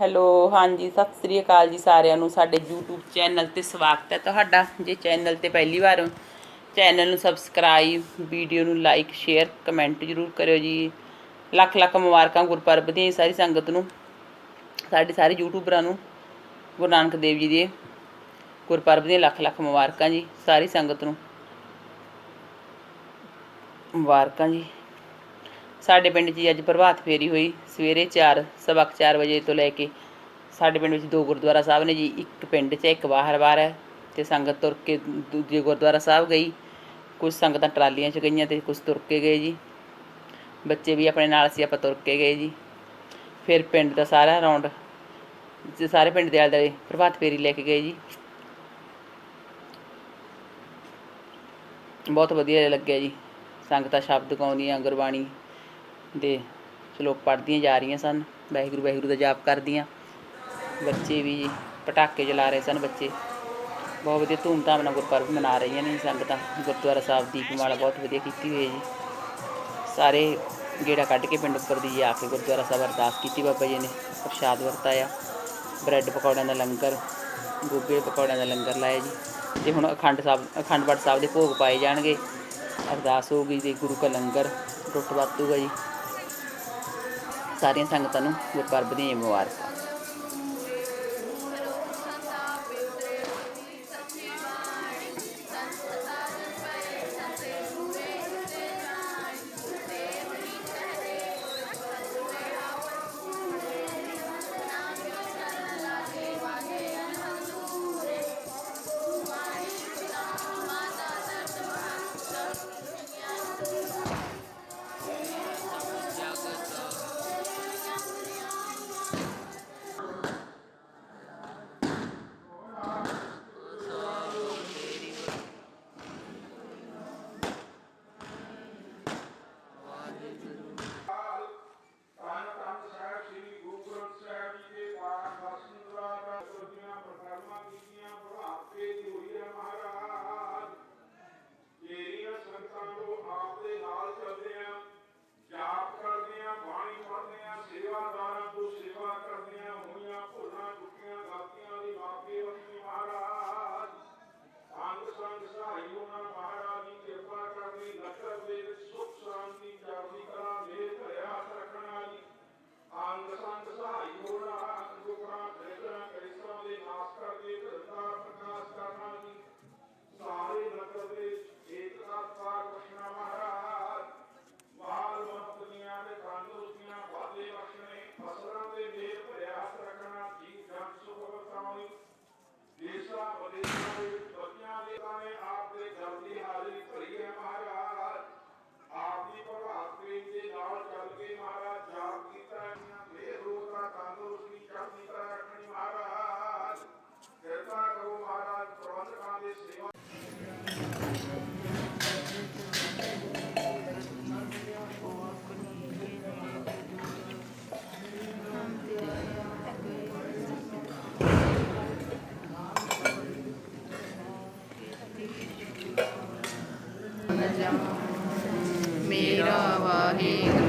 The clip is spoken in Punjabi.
ਹੈਲੋ, ਹਾਂਜੀ, ਸਤਿ ਸ੍ਰੀ ਅਕਾਲ ਜੀ ਸਾਰਿਆਂ ਨੂੰ, ਸਾਡੇ YouTube ਚੈਨਲ ਤੇ ਸਵਾਗਤ ਹੈ ਤੁਹਾਡਾ, ਜੇ ਚੈਨਲ ਤੇ ਪਹਿਲੀ ਵਾਰ ਹੋ, ਚੈਨਲ ਨੂੰ ਸਬਸਕ੍ਰਾਈਬ ਵੀਡੀਓ ਨੂੰ ਲਾਈਕ ਸ਼ੇਅਰ ਕਮੈਂਟ ਜਰੂਰ ਕਰਿਓ ਜੀ। ਲੱਖ ਲੱਖ ਮੁਬਾਰਕਾਂ ਗੁਰਪੁਰਬ ਦੀਆਂ ਸਾਰੀ ਸੰਗਤ ਨੂੰ, ਸਾਡੇ ਸਾਰੇ ਯੂਟਿਊਬਰਾਂ ਨੂੰ, ਗੁਰੂ ਨਾਨਕ ਦੇਵ ਜੀ ਦੇ ਗੁਰਪੁਰਬ ਦੀਆਂ ਲੱਖ ਲੱਖ ਮੁਬਾਰਕਾਂ ਜੀ, ਸਾਰੀ ਸੰਗਤ ਨੂੰ। ਮੁਬਾਰਕਾਂ ਜੀ। ਸਾਡੇ ਪਿੰਡ 'ਚ ਜੀ ਅੱਜ ਪ੍ਰਭਾਤ ਫੇਰੀ ਹੋਈ ਸਵੇਰੇ 4 ਸਵਾ ਕੁ ਚਾਰ ਵਜੇ ਤੋਂ ਲੈ ਕੇ ਸਾਡੇ ਪਿੰਡ ਵਿੱਚ ਦੋ ਗੁਰਦੁਆਰਾ ਸਾਹਿਬ ਨੇ ਜੀ, ਇੱਕ ਪਿੰਡ 'ਚ, ਇੱਕ ਬਾਹਰ ਬਾਹਰ ਹੈ ਤੇ ਸੰਗਤ ਤੁਰ ਕੇ ਦੂਜੇ ਗੁਰਦੁਆਰਾ ਸਾਹਿਬ ਗਈ। ਕੁਝ ਸੰਗਤਾਂ ਟਰਾਲੀਆਂ 'ਚ ਗਈਆਂ ਤੇ ਕੁਝ ਤੁਰ ਕੇ ਗਏ ਜੀ। ਬੱਚੇ ਵੀ ਆਪਣੇ ਨਾਲ ਸੀ, ਆਪਾਂ ਤੁਰ ਕੇ ਗਏ ਜੀ। ਫਿਰ ਪਿੰਡ ਦਾ ਸਾਰਾ ਰਾਉਂਡ ਤੇ ਸਾਰੇ ਪਿੰਡ ਦੇ ਆਲੇ ਦੁਆਲੇ ਪ੍ਰਭਾਤ ਫੇਰੀ ਲੈ ਕੇ ਗਏ ਜੀ। ਬਹੁਤ ਵਧੀਆ ਲੱਗਿਆ ਜੀ। ਸੰਗਤਾਂ ਸ਼ਬਦ ਗਾਉਂਦੀਆਂ, ਗੁਰਬਾਣੀ ਦੇ ਸ਼ਲੋਕ ਪੜ੍ਹਦੀਆਂ ਜਾ ਰਹੀਆਂ ਸਨ, ਵਾਹਿਗੁਰੂ ਵਾਹਿਗੁਰੂ ਦਾ ਜਾਪ ਕਰਦੀਆਂ। ਬੱਚੇ ਵੀ ਪਟਾਕੇ ਜਲਾ ਰਹੇ ਸਨ ਬੱਚੇ। ਬਹੁਤ ਵਧੀਆ ਧੂਮਧਾਮ ਨਾਲ ਗੁਰਪੁਰਬ ਮਨਾ ਰਹੀਆਂ ਨੇ ਸੰਗਤਾਂ। ਗੁਰਦੁਆਰਾ ਸਾਹਿਬ ਦੀਪਮਾਲਾ ਬਹੁਤ ਵਧੀਆ ਕੀਤੀ ਹੋਈ ਹੈ ਜੀ। ਸਾਰੇ ਗੇੜਾ ਕੱਢ ਕੇ ਪਿੰਡ ਉੱਪਰ ਦੀ ਆ ਕੇ ਗੁਰਦੁਆਰਾ ਸਾਹਿਬ ਅਰਦਾਸ ਕੀਤੀ ਬਾਬਾ ਜੀ ਨੇ। ਪ੍ਰਸ਼ਾਦ ਵਰਤਾਇਆ। ਬ੍ਰੈਡ ਪਕੌੜਿਆਂ ਦਾ ਲੰਗਰ, ਗੋਭੀ ਪਕੌੜਿਆਂ ਦਾ ਲੰਗਰ ਲਾਇਆ ਜੀ। ਤੇ ਹੁਣ ਅਖੰਡ ਸਾਹਿਬ, ਅਖੰਡ ਪਾਠ ਸਾਹਿਬ ਦੇ ਭੋਗ ਪਾਏ ਜਾਣਗੇ, ਅਰਦਾਸ ਹੋ ਗਈ ਤੇ ਗੁਰੂ ਕਾ ਲੰਗਰ ਟੁੱਟ ਵਰਤੂਗਾ ਜੀ। ਸਾਰੀਆਂ ਸੰਗਤਾਂ ਨੂੰ ਗੁਰਪੁਰਬ ਦੀਆਂ ਮੁਬਾਰਕਾਂ। ਵਾਹਿਗੁਰੂ